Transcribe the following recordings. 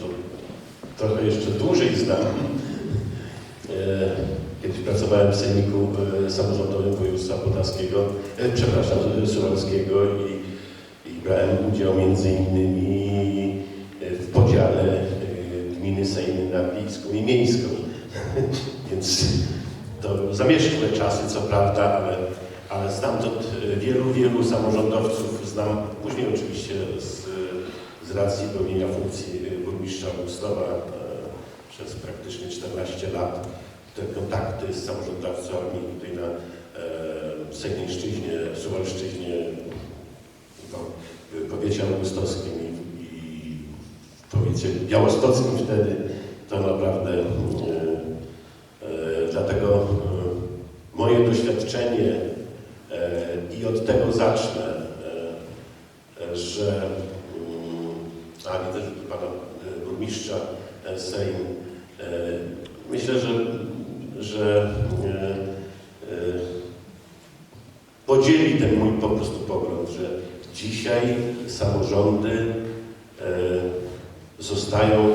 to trochę jeszcze dłużej znam. E, Kiedyś pracowałem w Sejmiku e, Samorządowym Województwa Podlaskiego, e, przepraszam, Suwalskiego i, i brałem udział między innymi w podziale gminy Sejmy na wiejską i miejską. Więc to zamierzchłe czasy, co prawda, ale, ale stamtąd e, wielu, wielu samorządowców znam, później oczywiście z, z racji pełnienia funkcji e, burmistrza Augustowa e, przez praktycznie 14 lat. Te kontakty z samorządowcami tutaj na e, Sejmieszczyźnie, Suwalszczyźnie, w powiecie augustowskim i, w powiecie białostockim wtedy, to naprawdę e, e, dlatego moje doświadczenie e, i od tego zacznę, e, że a widzę, że tu pana e, burmistrza e, Sejm e, myślę, że, że podzieli ten mój po prostu pogląd, że dzisiaj samorządy zostają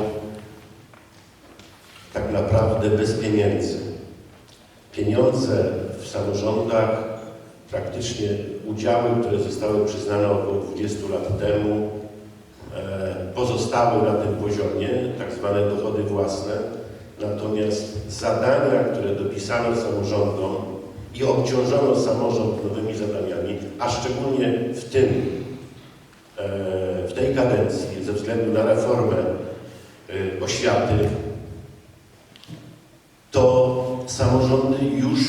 tak naprawdę bez pieniędzy. Pieniądze w samorządach, praktycznie udziały, które zostały przyznane około 20 lat temu, pozostały na tym poziomie, tak zwane dochody własne. Natomiast zadania, które dopisano samorządom i obciążono samorząd nowymi zadaniami, a szczególnie w tym, e, w tej kadencji, ze względu na reformę e, oświaty, to samorządy już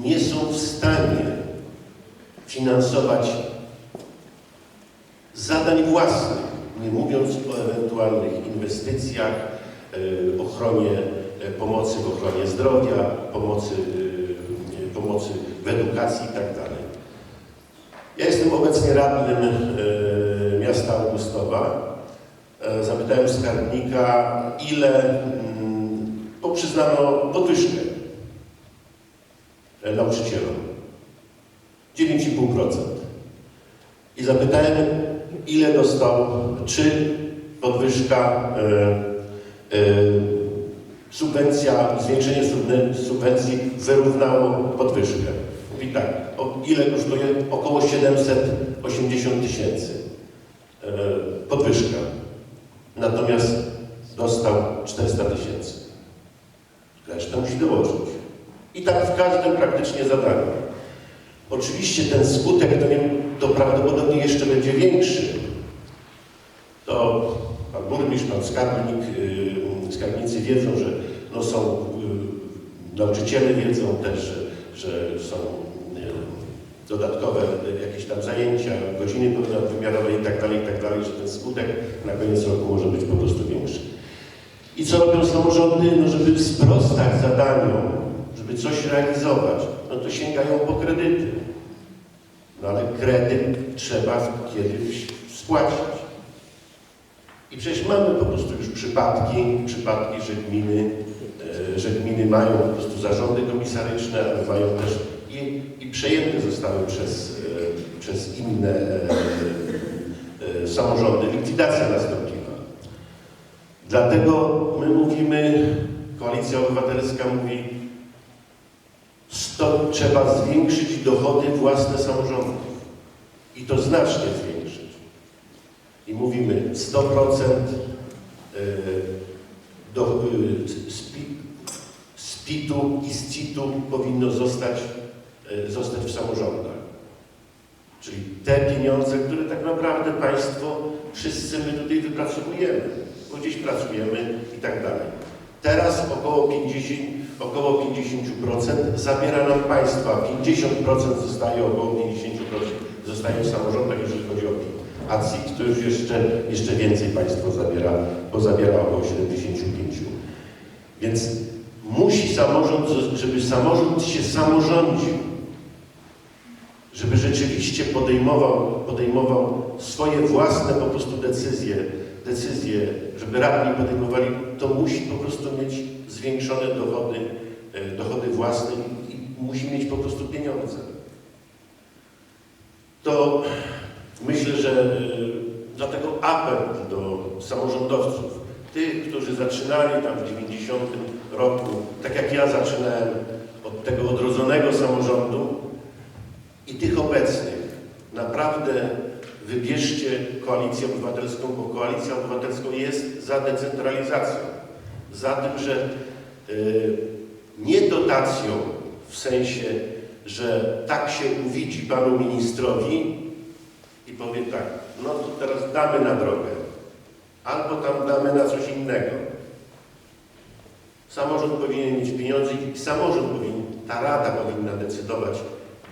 nie są w stanie finansować zadań własnych, nie mówiąc o ewentualnych inwestycjach, e, ochronie, e, pomocy w ochronie zdrowia, pomocy, e, pomocy w edukacji itd. Ja jestem obecnie radnym miasta Augustowa. Zapytałem skarbnika, ile mm, bo przyznano podwyżkę nauczycielom. 9,5%. I zapytałem, ile dostał, czy podwyżka, e, e, subwencja, zwiększenie subwen- subwencji wyrównało podwyżkę. Mówi tak, o, ile kosztuje? Około 780 tysięcy e, podwyżka. Natomiast dostał 400 tysięcy. Resztę musi dołożyć. I tak w każdym praktycznie zadaniu. Oczywiście ten skutek to, nie, to prawdopodobnie jeszcze będzie większy. To pan burmistrz, pan skarbnik, yy, skarbnicy wiedzą, że no są, yy, nauczyciele wiedzą też, że, że są yy, dodatkowe jakieś tam zajęcia, godziny wymiarowe i tak dalej, i tak dalej, że ten skutek na koniec roku może być po prostu większy. I co robią samorządy? No, żeby sprostać zadaniom, żeby coś realizować, no to sięgają po kredyty. No ale kredyt trzeba kiedyś spłacić. I przecież mamy po prostu już przypadki, przypadki, że gminy, e, że gminy mają po prostu zarządy komisaryczne, ale mają też i, i przejęte zostały przez, e, przez inne e, samorządy. Likwidacja nastąpiła. Dlatego my mówimy, Koalicja Obywatelska mówi, sto, trzeba zwiększyć dochody własne samorządów. I to znacznie zwiększyć. I mówimy 100% e, do, e, z z PIT-u i z CIT-u powinno zostać, e, zostać w samorządach. Czyli te pieniądze, które tak naprawdę państwo, wszyscy my tutaj wypracowujemy, bo gdzieś pracujemy i tak dalej. Teraz około 50, około 50% zabiera nam państwa, 50% zostaje, około 50% zostaje w samorządach, jeżeli chodzi o. A CIT to już jeszcze, jeszcze więcej państwo zabiera, bo zabiera około 75. Więc musi samorząd, żeby samorząd się samorządził, żeby rzeczywiście podejmował, podejmował swoje własne po prostu decyzje, decyzje, żeby radni podejmowali, to musi po prostu mieć zwiększone dochody, e, dochody własne i, musi mieć po prostu pieniądze. To myślę, że e, dlatego apel do samorządowców, tych, którzy zaczynali tam w 90 roku, tak jak ja zaczynałem od tego odrodzonego samorządu i tych obecnych, naprawdę wybierzcie Koalicję Obywatelską, bo Koalicja Obywatelską jest za decentralizacją, za tym, że y, nie dotacją w sensie, że tak się uwidzi panu ministrowi i powie tak, no to teraz damy na drogę, albo tam damy na coś innego. Samorząd powinien mieć pieniądze i samorząd powinien, ta rada powinna decydować,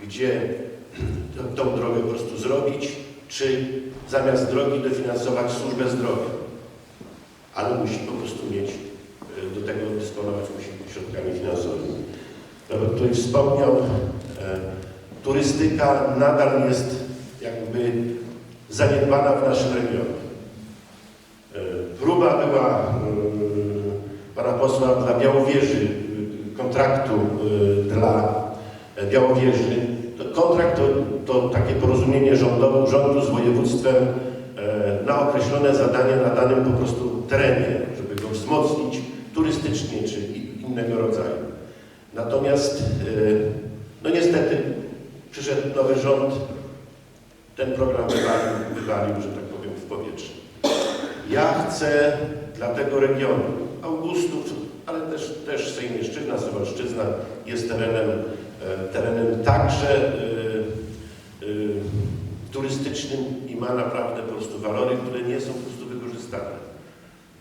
gdzie tą, drogę po prostu zrobić, czy zamiast drogi dofinansować służbę zdrowia. Ale musi po prostu mieć, tego dysponować musi środkami finansowymi. Robert tutaj wspomniał, e, turystyka nadal jest jakby zaniedbana w naszym regionie. E, Próba była e, pana posła dla Białowieży, kontraktu dla Białowieży. Kontrakt to, to takie porozumienie rządowe, rządu z województwem na określone zadania na danym po prostu terenie, żeby go wzmocnić turystycznie czy i- innego rodzaju. Natomiast, e, no niestety, przyszedł nowy rząd, ten program wywalił, wywalił, że tak powiem, w powietrze. Ja chcę dla tego regionu, Augustów, ale też, też Sejmieszczyzna, Suwalszczyzna jest terenem, e, terenem także e, e, turystycznym i ma naprawdę po prostu walory, które nie są.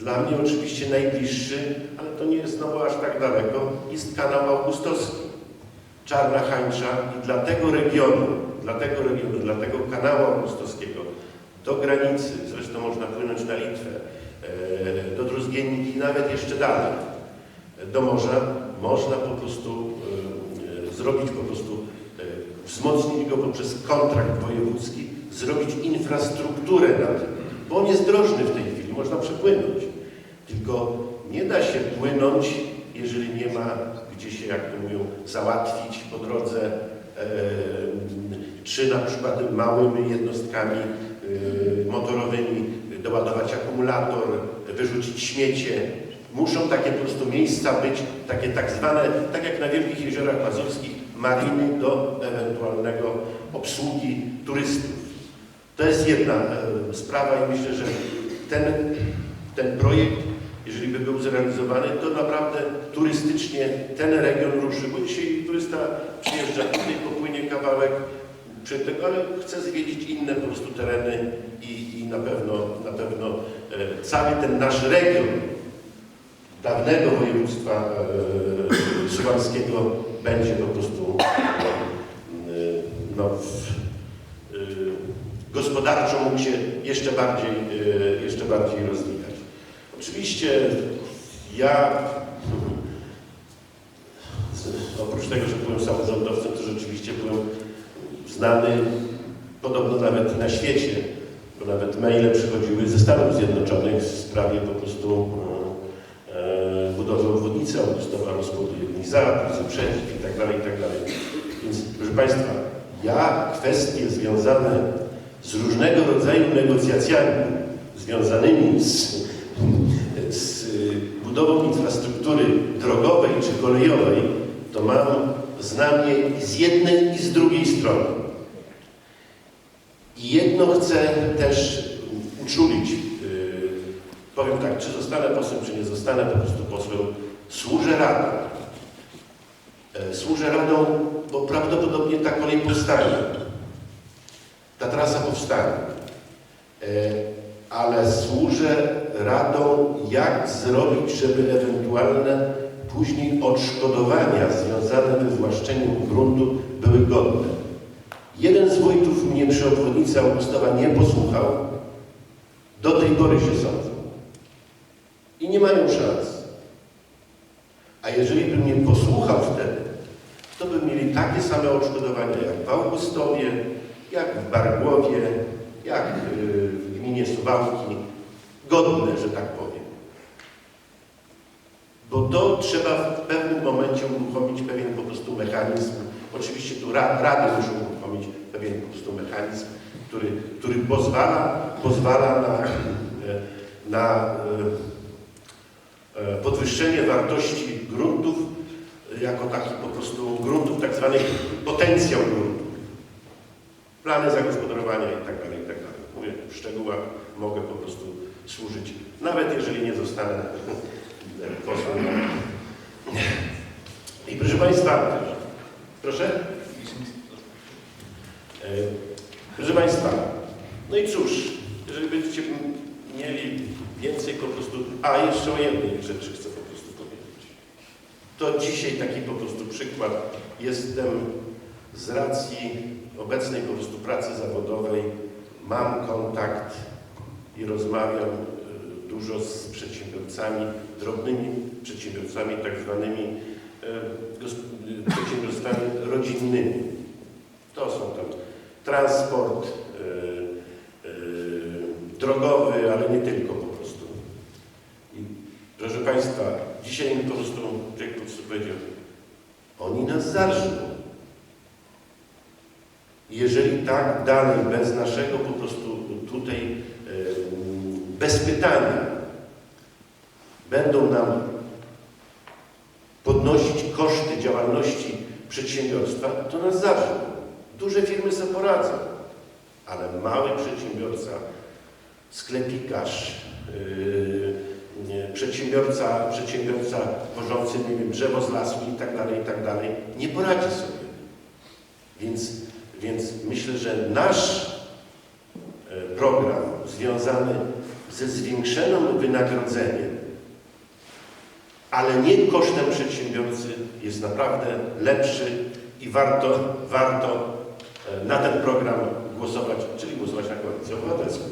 Dla mnie oczywiście najbliższy, ale to nie jest znowu aż tak daleko, jest kanał augustowski. Czarna Hańcza i dla tego regionu, dla tego regionu, dla tego kanału augustowskiego do granicy, zresztą można płynąć na Litwę, e, do Druzgienniki i nawet jeszcze dalej, do morza, można po prostu e, e, zrobić po prostu, wzmocnić go poprzez kontrakt wojewódzki, zrobić infrastrukturę na tym, bo on jest drożny w tej chwili, można przepłynąć. Tylko nie da się płynąć, jeżeli nie ma gdzie się, jak to mówią, załatwić po drodze, e, czy na przykład małymi jednostkami e, motorowymi doładować akumulator, wyrzucić śmiecie. Muszą takie po prostu miejsca być, takie tak zwane, tak jak na Wielkich Jeziorach Mazurskich, mariny do ewentualnego obsługi turystów. To jest jedna e, sprawa i myślę, że ten, ten projekt, był zrealizowany, to naprawdę turystycznie ten region ruszy, bo dzisiaj turysta przyjeżdża tutaj, popłynie kawałek przed tego, ale chce zwiedzić inne po prostu tereny i, i na pewno, na pewno e, cały ten nasz region dawnego województwa e, suwalskiego będzie po prostu e, no, e, gospodarczo mógł się jeszcze bardziej, e, jeszcze bardziej rozwijać. Oczywiście ja z- oprócz tego, że byłem samorządowcem, to rzeczywiście byłem znany podobno nawet na świecie, bo nawet maile przychodziły ze Stanów Zjednoczonych w sprawie po prostu e, e, budowy obwodnicy Augustowa, rozkładu jednych za, drudzy przeciw i tak dalej, i tak dalej. Więc proszę Państwa, ja kwestie związane z różnego rodzaju negocjacjami związanymi z, z budową infrastruktury drogowej czy kolejowej, to mam znamie z jednej i z drugiej strony. I jedno chcę też uczulić. Yy, powiem tak, czy zostanę posłem, czy nie zostanę po prostu posłem, służę radą. E, Służę radą, bo prawdopodobnie ta kolej powstanie. Ta trasa powstanie. Ale służę radą, jak zrobić, żeby ewentualne później odszkodowania związane ze wywłaszczeniem gruntu były godne. Jeden z wójtów mnie przy obwodnicy Augustowa nie posłuchał. Do tej pory się sądzą. I nie mają szans. A jeżeli by mnie posłuchał wtedy, to by mieli takie same odszkodowania jak w Augustowie, jak w Bargłowie, jak w gminie Suwałki. Godne, że tak powiem. Bo to trzeba w pewnym momencie uruchomić pewien po prostu mechanizm. Oczywiście tu ra, rady muszą uruchomić pewien po prostu mechanizm, który, który pozwala, pozwala na, e, na e, e, podwyższenie wartości gruntów jako taki po prostu gruntów, tak zwany potencjał gruntu. Plany zagospodarowania i tak Mówię, w szczegółach mogę po prostu służyć, nawet jeżeli nie zostanę posłem. I proszę Państwa, proszę? E, Proszę Państwa, no i cóż, jeżeli będziecie mieli więcej po prostu, a jeszcze o jednej rzeczy chcę po prostu powiedzieć. To dzisiaj taki po prostu przykład. Jestem z racji obecnej po prostu pracy zawodowej, mam kontakt i rozmawiam e, dużo z przedsiębiorcami, drobnymi przedsiębiorcami, tak zwanymi e, przedsiębiorstwami rodzinnymi. To są tam transport e, drogowy, ale nie tylko po prostu. I proszę Państwa, dzisiaj po prostu, jak powiedział, oni nas zarżną. Tak dalej, bez naszego po prostu tutaj, e, bez pytania, będą nam podnosić koszty działalności przedsiębiorstwa, to nas zawsze. Duże firmy sobie poradzą, ale mały przedsiębiorca, sklepikarz, yy, przedsiębiorca, przedsiębiorca wożący, nie wiem, drzewo z lasu i tak dalej, i tak dalej, nie poradzi sobie. Więc, więc myślę, że nasz e, program związany ze zwiększonym wynagrodzeniem ale nie kosztem przedsiębiorcy jest naprawdę lepszy i warto, warto e, na ten program głosować, czyli głosować na Koalicję Obywatelską.